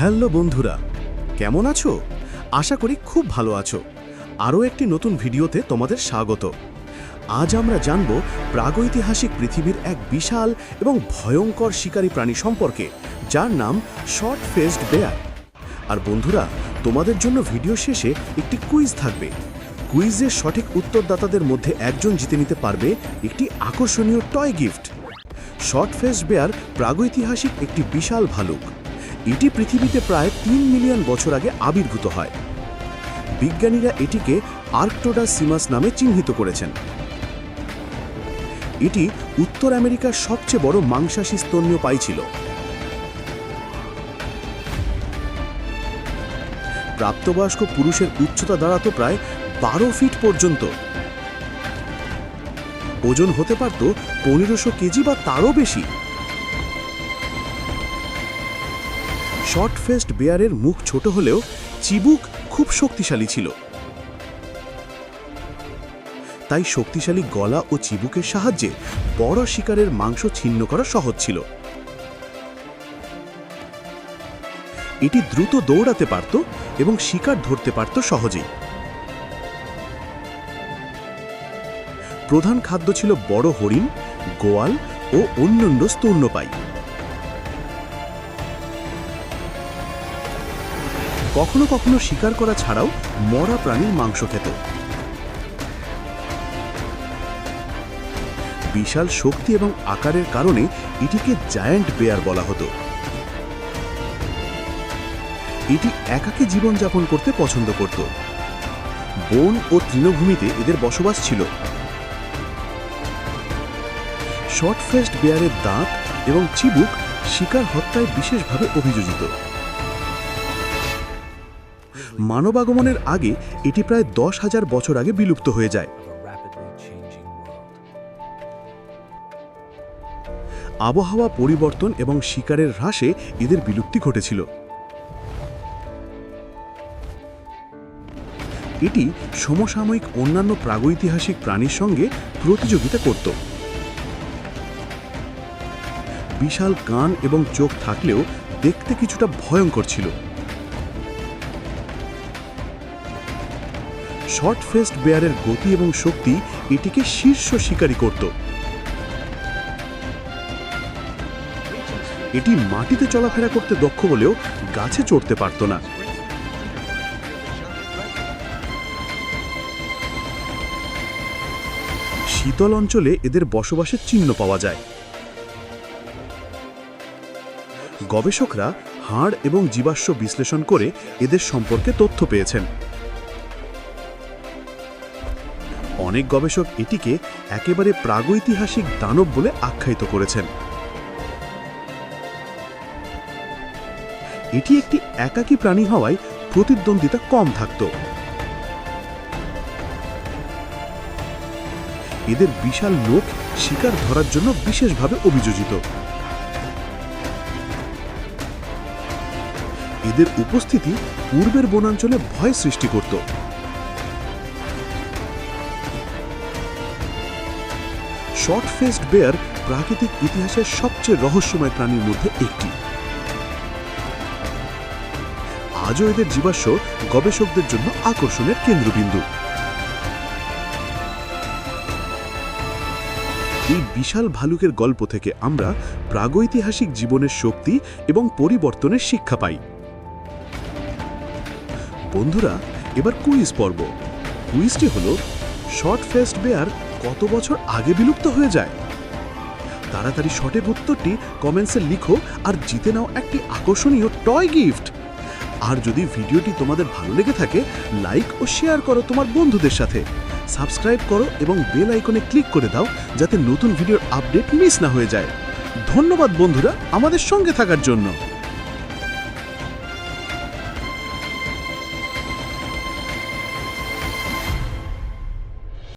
Hello বন্ধুরা, কেমন আছো? আশা করি খুব ভালো আছো। আরও একটি নতুন ভিডিওতে তোমাদের স্বাগত। আজ আমরা জানব প্রাগৈতিহাসিক পৃথিবীর এক বিশাল এবং ভয়ঙ্কর শিকারী প্রাণী সম্পর্কে, যার নাম শর্ট ফেসড বেয়ার। আর বন্ধুরা, তোমাদের জন্য ভিডিও শেষে একটি কুইজ থাকবে। কুইজের সঠিক উত্তরদাতাদের মধ্যে একজন জিতে নিতে পারবে একটি আকর্ষণীয় toy gift. Short face bear প্রাগৈতিহাসিক একটি বিশাল ভালুক। এটি পৃথিবীতে প্রায় তিন মিলিয়ন বছর আগে আবির্ভূত হয়। বিজ্ঞানীরা এটিকে আর্কটোডা সিমাস নামে চিহ্নিত করেছেন। এটি উত্তর আমেরিকার সবচেয়ে বড় মাংসাশী স্তন্যীয় পাই ছিল। প্রাপ্তবয়স্ক পুরুষের উচ্চতা দাঁড়াতো প্রায় বারো ফিট পর্যন্ত। ওজন হতে পারত পনেরোশো কেজি বা তারও বেশি। শর্ট ফেস্ট বেয়ারের মুখ ছোট হলেও চিবুক খুব শক্তিশালী ছিল। তাই শক্তিশালী গলা ও চিবুকের সাহায্যে বড় শিকারের মাংস ছিন্ন করা সহজ ছিল। এটি দ্রুত দৌড়াতে পারত এবং শিকার ধরতে পারত সহজেই। প্রধান খাদ্য ছিল বড় হরিণ, গোয়াল ও অন্যান্য স্তন্যপায়ী। কখনো কখনো শিকার করা ছাড়াও মরা প্রাণীর মাংস খেত। বিশাল শক্তি এবং আকারের কারণে এটিকে জায়ান্ট বেয়ার বলা হতো। এটি একাকী জীবনযাপন করতে পছন্দ করত। বন ও তৃণভূমিতে এদের বসবাস ছিল। শর্ট ফেস্ট বেয়ারের দাঁত এবং চিবুক শিকার হত্যায় বিশেষভাবে অভিযোজিত। মানব আগমনের আগে এটি প্রায় দশ হাজার বছর আগে বিলুপ্ত হয়ে যায়. আবহাওয়া পরিবর্তন এবং শিকারের হ্রাসে এদের বিলুপ্তি ঘটেছিল এটি সমসাময়িক অন্যান্য প্রাগৈতিহাসিক প্রাণীর সঙ্গে প্রতিযোগিতা করত বিশাল কান এবং চোখ থাকলেও দেখতে কিছুটা ভয়ঙ্কর ছিল শর্ট ফেস্ট বেয়ারের গতি এবং শক্তি এটিকে শীর্ষ শিকারী করত। এটি মাটিতে চলাফেরা করতে দক্ষ হলেও গাছে চড়তে পারত না। শীতল অঞ্চলে এদের বসবাসের চিহ্ন পাওয়া যায়। গবেষকরা হাড় এবং জীবাশ্ম বিশ্লেষণ করে এদের সম্পর্কে তথ্য পেয়েছেন। অনেক গবেষক এটিকে একেবারে প্রাগৈতিহাসিক দানব বলে আখ্যায়িত করেছেন। এটি একটি একাকী প্রাণী হওয়ায় প্রতিদ্বন্দ্বিতা কম থাকত। এদের বিশাল লোক শিকার ধরার জন্য বিশেষভাবে অভিযোজিত। এদের উপস্থিতি পূর্বের বনাঞ্চলে ভয় সৃষ্টি করত। শর্ট ফেসড বেয়ার প্রাকৃতিক ইতিহাসের সবচেয়ে রহস্যময় প্রাণীর মধ্যে একটি। আজও এদের জীবাশ্ম গবেষকদের জন্য আকর্ষণের কেন্দ্রবিন্দু। এই বিশাল ভালুকের গল্প থেকে আমরা প্রাগৈতিহাসিক জীবনের শক্তি এবং পরিবর্তনের শিক্ষা পাই। বন্ধুরা, এবার কুইজ পর্ব। কুইজটি হল শর্ট ফেস্ট বেয়ার কত বছর আগে বিলুপ্ত হয়ে যায়? তাড়াতাড়ি সঠিক উত্তরটি কমেন্টসে লিখো আর জিতে নাও একটি আকর্ষণীয় টয় গিফট। আর যদি ভিডিওটি তোমাদের ভালো লেগে থাকে, লাইক ও শেয়ার করো তোমার বন্ধুদের সাথে। সাবস্ক্রাইব করো এবং বেল আইকনে ক্লিক করে দাও যাতে নতুন ভিডিওর আপডেট মিস না হয়ে যায়। ধন্যবাদ বন্ধুরা আমাদের সঙ্গে থাকার জন্য।